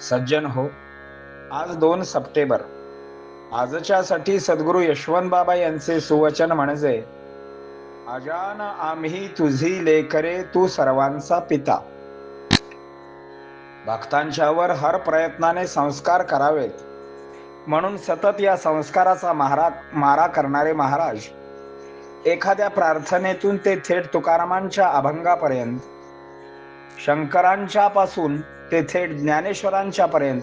सज्जन हो. आज दोन सप्टेंबर. आजच्या साठी सद्गुरु यशवंत बाबा यांचे सुवचन म्हणजे अजान आम्ही तुझी लेकरे तू सर्वांचा पिता. भक्तांच्यावर हर प्रयत्नाने संस्कार करावेत. म्हणून सतत या संस्काराचा मारा मारा करणारे महाराज एखाद्या प्रार्थनेतून ते थेट तुकारामांच्या अभंगापर्यंत शंकरांच्या पासून ते थेट ज्ञानेश्वरांच्या पर्यंत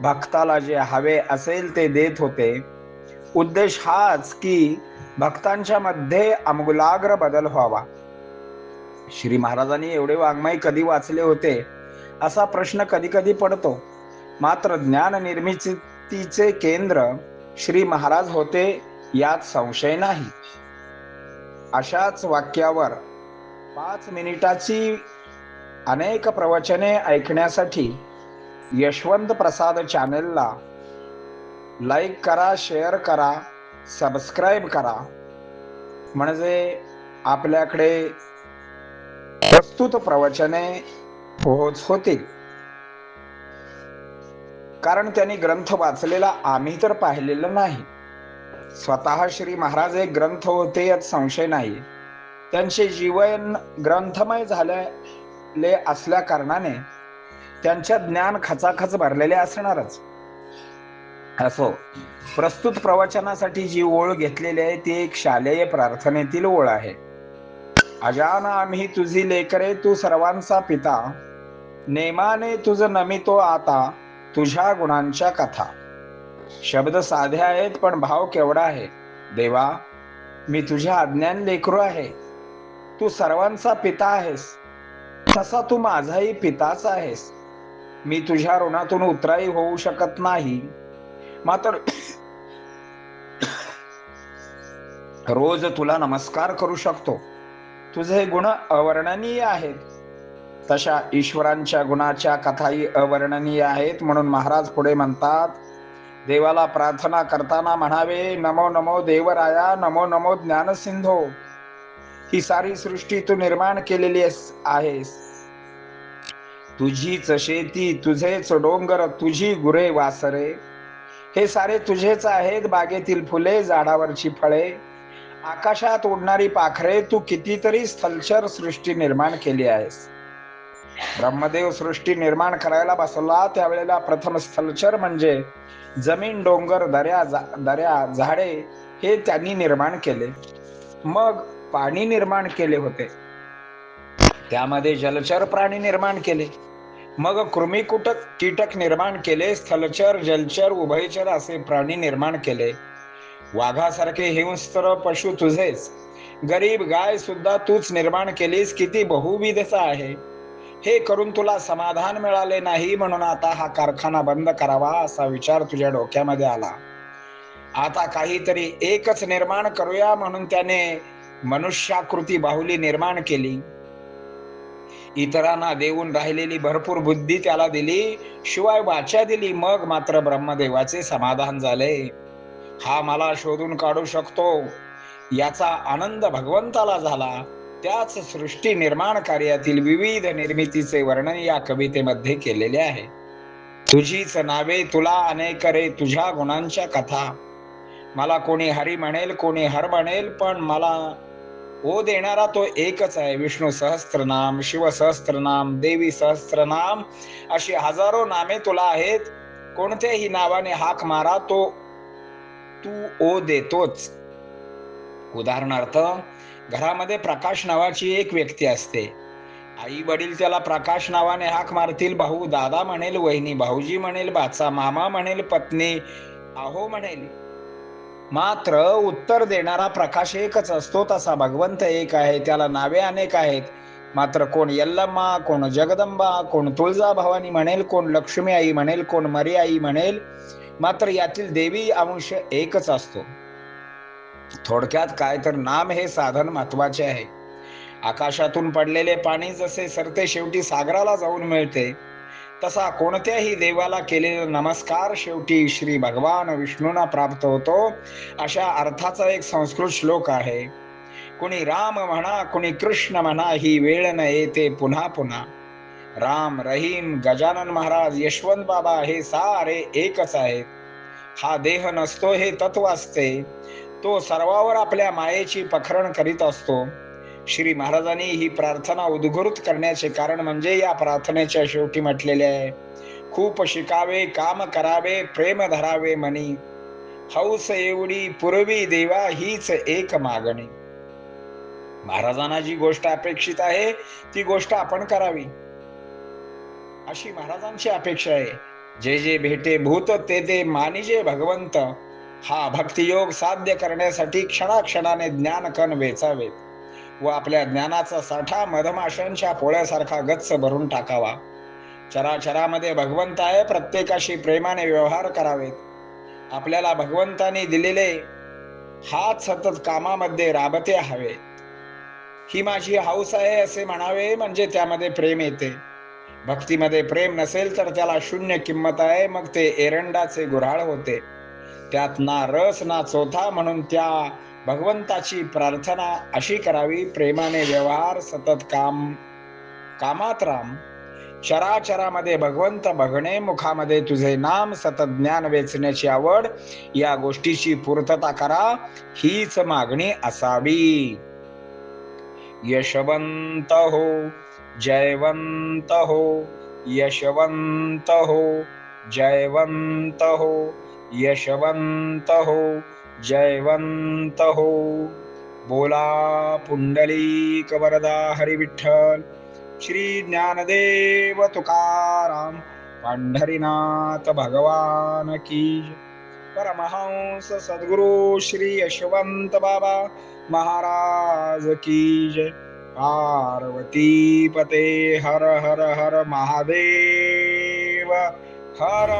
भक्ताला जे हवे असेल ते देत होते. उद्देश हाच की भक्तांच्या मध्ये अमूलाग्र बदल व्हावा. श्री महाराजांनी एवढे वाङ्मय कधी वाचले होते? असा प्रश्न कधी कधी पडतो. मात्र ज्ञान निर्मितीचे केंद्र श्री महाराज होते यात संशय नाही. अशाच वाक्यावर पाच मिनिटाची अनेक प्रवचने ऐकण्यासाठी यशवंत प्रसाद चॅनेलला लाईक करा शेअर करा सबस्क्राईब करा. म्हणजे आपल्याकडे प्रस्तुत प्रवचने पोहोच होतील कारण त्यांनी ग्रंथ वाचलेला आम्ही तर पाहिलेलं नाही. स्वतः श्री महाराज एक ग्रंथ होते यात संशय नाही. त्यांचे जीवन ग्रंथमय ले असल्या कारणाने त्यांच्या ज्ञान खचाखच भरलेले असणारच. असो प्रस्तुत प्रवचनासाठी जी ओळ घेतलेली आहे ती एक शालेय प्रार्थनेतील ओळ आहे. अजान आम्ही तुझी लेकरे तू सर्वांचा पिता. नेमाने तुझ नमितो आता तुझ्या गुणांच्या कथा. शब्द साधे आहेत पण भाव केवढा आहे. देवा मी तुझ्या अज्ञान लेकरू आहे. तू सर्वांचा पिता आहेस. तसा तू माझाही पिताच आहेस. मी तुझ्या ऋणातून उतराई होऊ शकत नाही. मात्र रोज तुला नमस्कार करू शकतो. तुझे गुण अवर्णनीय आहेत. तशा ईश्वरांच्या गुणाच्या कथाही अवर्णनीय आहेत म्हणून महाराज पुढे म्हणतात देवाला प्रार्थना करताना म्हणावे नमो नमो देवराया नमो नमो ज्ञानसिंधो. ही सारी सृष्टी तू निर्माण केलेली आहेस तुझीच शेती तुझेच डोंगर तुझी गुरे वासरे. हे सारे तुझेच आहेत बागेतील फुले झाडावरची फळे. आकाशात उडणारी पाखरे तू कितीतरी स्थलचर सृष्टी निर्माण केली आहेस. ब्रह्मदेव सृष्टी निर्माण करायला बसला त्यावेळेला प्रथम स्थलचर म्हणजे जमीन डोंगर दर्या दर्या झाडे हे त्यांनी निर्माण केले. मग पाणी निर्माण केले होते. त्यामध्ये जलचर प्राणी निर्माण केले. मग कृमिकुटक कीटक निर्माण केले स्थलचर जलचर उभयचर असे प्राणी निर्माण केले. वाघासारखे हिंस्त्र पशु तुझेच. गरीब गाय सुद्धा तूच निर्माण केलीस किती बहुविधचा आहे. हे करून तुला समाधान मिळाले नाही म्हणून आता हा कारखाना बंद करावा असा विचार तुझ्या डोक्यामध्ये आला. आता काहीतरी एकच निर्माण करूया म्हणून त्याने मनुष्याकृती बाहुली निर्माण केली. इतरांना देऊन राहिलेली भरपूर बुद्धी त्याला दिली. शिवाय वाचा दिली मग मात्र ब्रह्मदेवाचे समाधान झाले. हा मला शोधून काढू शकतो. याचा आनंद भगवंताला झाला. त्याच सृष्टी निर्माण कार्यातील विविध निर्मितीचे वर्णन या कवितेमध्ये केलेले आहे. तुझीच नावे तुला अनेक रे तुझ्या गुणांच्या कथा. मला कोणी हरी म्हणेल कोणी हर म्हणेल पण मला ओ देणारा तो एकच आहे विष्णू सहस्त्रनाम शिव सहस्त्रनाम देवी सहस्त्रनाम अशी हजारो नामे तुला आहेत. कोणत्याही नावाने हाक मारा तो तू ओ देतोच. उदाहरणार्थ घरामध्ये प्रकाश नावाची एक व्यक्ती असते. आई वडील त्याला प्रकाश नावाने हाक मारतील भाऊ दादा म्हणेल वहिनी भाऊजी म्हणेल बाचा मामा म्हणेल पत्नी आहो म्हणेल. मात्र उत्तर देणारा प्रकाश एकच असतो तसा भगवंत एक आहे त्याला नावे अनेक आहेत. मात्र कोण यल्लम्मा कोण जगदंबा कोण तुळजा भवानी म्हणेल कोण लक्ष्मी आई म्हणेल कोण मरी आई म्हणेल मात्र यातील देवी अंश एकच असतो. थोडक्यात काय तर नाम हे साधन महत्त्वाचे आहे. आकाशातून पडलेले पाणी जसे सरते शेवटी सागराला जाऊन मिळते. तसा कोणत्याही देवाला केलेला नमस्कार शेवटी श्री भगवान विष्णूंना प्राप्त होतो. अशा अर्थाचा एक संस्कृत श्लोक आहे. कुणी राम म्हणा कुणी कृष्ण म्हणा ही वेळ न येते पुन्हा पुन्हा. राम रहीम गजानन महाराज यशवंत बाबा हे सारे एकच आहेत. हा देह नसतो हे तत्व असते. तो सर्वावर आपल्या मायेची पखरण करीत असतो. श्री महाराजांनी ही प्रार्थना उद्घृत करण्याचे कारण म्हणजे या प्रार्थनेच्या शेवटी म्हटलेले आहे. खूप शिकावे काम करावे प्रेम धरावे मनी हौस एवढी पूर्वी देवा हीच एक मागणी. महाराजांना जी गोष्ट अपेक्षित आहे ती गोष्ट आपण करावी. अशी महाराजांची अपेक्षा आहे. जे जे भेटे भूत ते ते मानिजे भगवंत. हा भक्तियोग साध्य करण्यासाठी क्षणाक्षणाने ज्ञान कण वेचावेत. व आपल्या ज्ञानाचा साठा मधमाशांच्या पोळ्यासारखा गच्च भरून टाकावा. चराचरामध्ये भगवंत आहे प्रत्येकाशी प्रेमाने व्यवहार करावेत. आपल्याला भगवंताने दिलेले हात सतत कामामध्ये राबते हवे. ही माझी हाऊस आहे असे म्हणावे म्हणजे त्यामध्ये प्रेम येते. भक्तीमध्ये प्रेम नसेल तर त्याला शून्य किंमत आहे मग ते एरंडाचे गुऱ्हाळ होते. त्यात ना रस ना चोथा म्हणून त्या भगवंताची प्रार्थना अशी करावी प्रेमाने व्यवहार सतत काम कामात राम. चराचरामध्ये भगवंत बघणे मुखामध्ये तुझे नाम सतत ज्ञान वेचण्याची आवड या गोष्टीची पूर्तता करा हीच मागणी असावी. यशवंत हो जयवंत हो यशवंत हो जयवंत हो यशवंत हो जयवंत हो बोला पुंडलिक वरदा हरी विठ्ठल श्री ज्ञानदेव तुकाराम पंढरीनाथ भगवान की परमहंस सद्गुरु श्री यशवंत बाबा महाराज की जय। पार्वती पते हर हर हर महादेव हर